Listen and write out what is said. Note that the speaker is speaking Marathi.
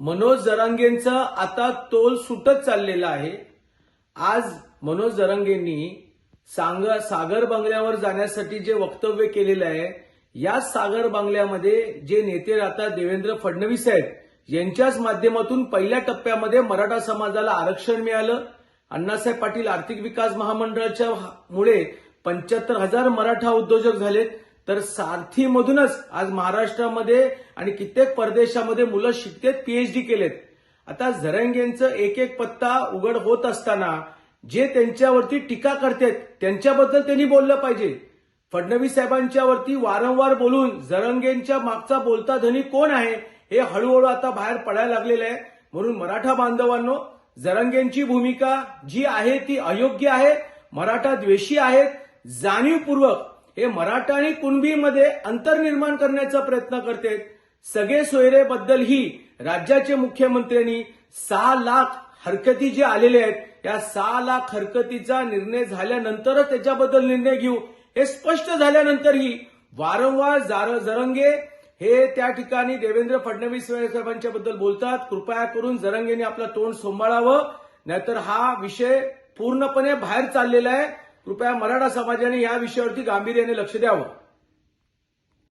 मनोज जरांगेंचा आता तोल सुटत चाललेला आहे. आज मनोज जरांगेंनी सांग सागर बंगल्यावर जाण्यासाठी जे वक्तव्य केलेलं आहे या सागर बंगल्यामध्ये जे नेते राहतात देवेंद्र फडणवीस आहेत यांच्याच माध्यमातून पहिल्या टप्प्यामध्ये मराठा समाजाला आरक्षण मिळालं. अण्णासाहेब पाटील आर्थिक विकास महामंडळाच्या मुळे पंच्याहत्तर हजार मराठा उद्योजक झालेत. तर सारथीमधूनच आज महाराष्ट्रामध्ये आणि कित्येक परदेशामध्ये मुलं शिकतेत पीएचडी केलेत. आता झरंगेंचं एक एक पत्ता उघड होत असताना जे त्यांच्यावरती टीका करतात त्यांच्याबद्दल त्यांनी बोललं पाहिजे. फडणवीस साहेबांच्यावरती वारंवार बोलून जरंगेंच्या मागचा बोलता धनी कोण आहे हे हळूहळू आता बाहेर पडायला लागलेलं आहे. म्हणून मराठा बांधवांनो जरंगेंची भूमिका जी आहे ती अयोग्य आहे मराठा द्वेषी आहेत जाणीवपूर्वक हे मराठा आणि कुणबीमध्ये अंतर निर्माण करण्याचा प्रयत्न करते. सगळे सोयरेबद्दलही राज्याचे मुख्यमंत्र्यांनी सहा लाख हरकती जे आलेले आहेत या सहा लाख हरकतीचा निर्णय झाल्यानंतरच त्याच्याबद्दल निर्णय घेऊ. हे स्पष्ट झाल्यानंतरही वारंवार जरंगे हे त्या ठिकाणी देवेंद्र फडणवीस साहेबांच्या बद्दल बोलतात. कृपया करून जरंगेने आपलं तोंड सांभाळावं. नाहीतर हा विषय पूर्णपणे बाहेर चाललेला आहे. कृपया मराठा समाजाने या विषयावरती गांभीर्याने लक्ष द्यावं.